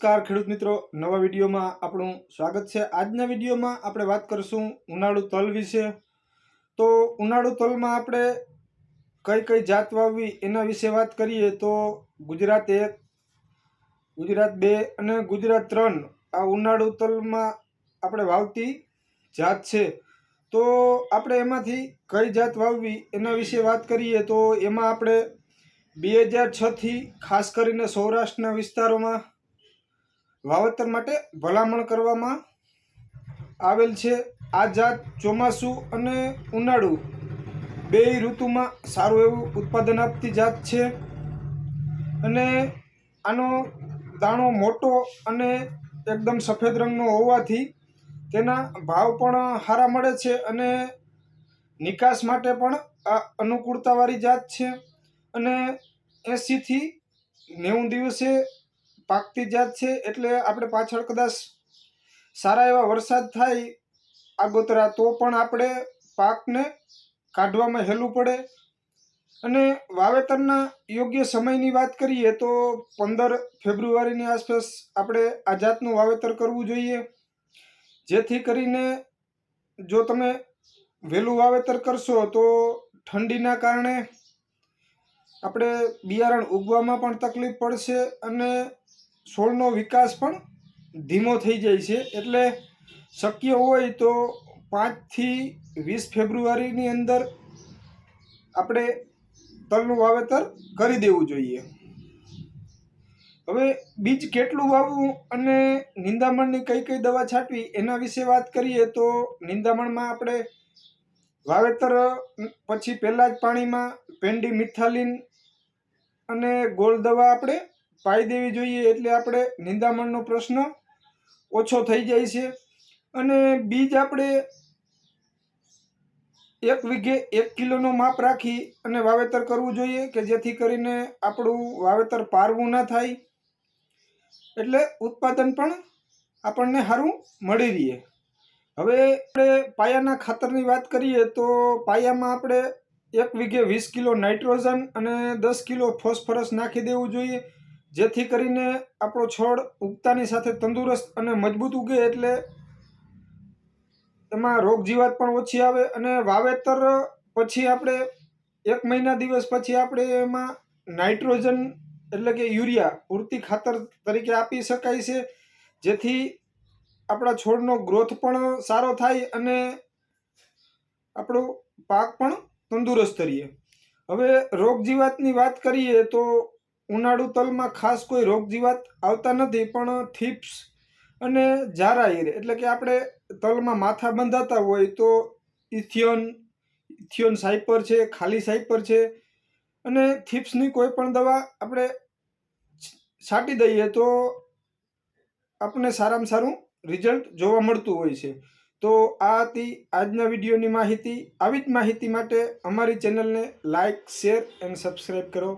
નમસ્કાર, ખેડૂત મિત્રો. નવા વિડીયોમાં આપણું સ્વાગત છે. આજના વિડીયોમાં આપણે વાત કરીશું ઉનાળુ તલ વિશે. તો ઉનાળુ તલમાં આપણે કઈ કઈ જાત વાવવી એના વિશે વાત કરીએ તો ગુજરાત એક, ગુજરાત બે અને ગુજરાત ત્રણ આ ઉનાળુ તલમાં આપણે વાવતી જાત છે. તો આપણે એમાંથી કઈ જાત વાવવી એના વિશે વાત કરીએ તો એમાં આપણે બે હજાર છથી ખાસ કરીને સૌરાષ્ટ્રના વિસ્તારોમાં વાવેતર માટે ભલામણ કરવામાં આવેલ છે. આ જાત ચોમાસું અને ઉનાળુ બે ઋતુમાં સારું એવું ઉત્પાદન આપતી જાત છે. અને આનો દાણો મોટો અને એકદમ સફેદ રંગનો હોવાથી તેના ભાવ પણ સારા મળે છે અને નિકાસ માટે પણ આ અનુકૂળતાવાળી જાત છે. અને એંસીથી નેવું દિવસે પાકતી જાત છે એટલે આપણે પાછળ કદાચ સારા એવા વરસાદ થાય આગોતરા, તો પણ આપણે પાકને કાઢવામાં હેલું પડે. અને વાવેતરના યોગ્ય સમયની વાત કરીએ તો પંદર ફેબ્રુઆરીની આસપાસ આપણે આ જાતનું વાવેતર કરવું જોઈએ. જેથી કરીને જો તમે વહેલું વાવેતર કરશો તો ઠંડીના કારણે આપણે બિયારણ ઉગવામાં પણ તકલીફ પડશે અને છોડનો વિકાસ પણ ધીમો થઈ જાય છે. એટલે શક્ય હોય તો પાંચથી વીસ ફેબ્રુઆરીની અંદર આપણે તલનું વાવેતર કરી દેવું જોઈએ. હવે બીજ કેટલું વાવવું અને નિંદામણની કઈ કઈ દવા છાંટવી એના વિશે વાત કરીએ તો નિંદામણમાં આપણે વાવેતર પછી પહેલાં જ પાણીમાં પેન્ડી મિથાલિન અને ગોળ દવા આપણે પાઈ દેવી જોઈએ એટલે આપણે નિંદામણનો પ્રશ્ન ઓછો થઈ જાય છે. અને બીજ આપણે એક વીઘે એક કિલોનો માપ રાખી અને વાવેતર કરવું જોઈએ કે જેથી કરીને આપણું વાવેતર પારવું ના થાય. એટલે ઉત્પાદન પણ આપણને સારું મળી રહે. હવે આપણે પાયાના ખાતરની વાત કરીએ તો પાયામાં આપણે એક વીઘે વીસ કિલો નાઇટ્રોજન અને દસ કિલો ફોસ્ફરસ નાખી દેવું જોઈએ. જેથી કરીને આપણો છોડ ઉગતાની સાથે તંદુરસ્ત અને મજબૂત ઉગે એટલે એમાં રોગ જીવાત પણ ઓછી આવે અને વાવેતર પછી આપણે એક મહિના દિવસ પછી આપણે એમાં નાઇટ્રોજન એટલે કે યુરિયા પૂરતી ખાતર તરીકે આપી શકાય છે. જેથી આપણા છોડનો ગ્રોથ પણ સારો થાય અને આપણો પાક પણ તંદુરસ્ત રહીએ હવે રોગ જીવાતની વાત કરીએ તો ઉનાળુ તલમાં ખાસ કોઈ રોગ જીવાત આવતા નથી, પણ થીપ્સ અને ઝારા ઈર એટલે કે આપણે તલમાં માથા બંધાતા હોય તો ઇથિયોન ઇથિયોન સાઇપર છે, ખાલી સાઇપર છે, અને થીપ્સની કોઈ પણ દવા આપણે છાંટી દઈએ તો આપણને સારામાં સારું રિઝલ્ટ જોવા મળતું હોય છે. તો આ હતી આજના વિડીયોની માહિતી. આવી જ માહિતી માટે અમારી ચેનલને લાઇક, શેર, એન્ડ સબસ્ક્રાઈબ કરો.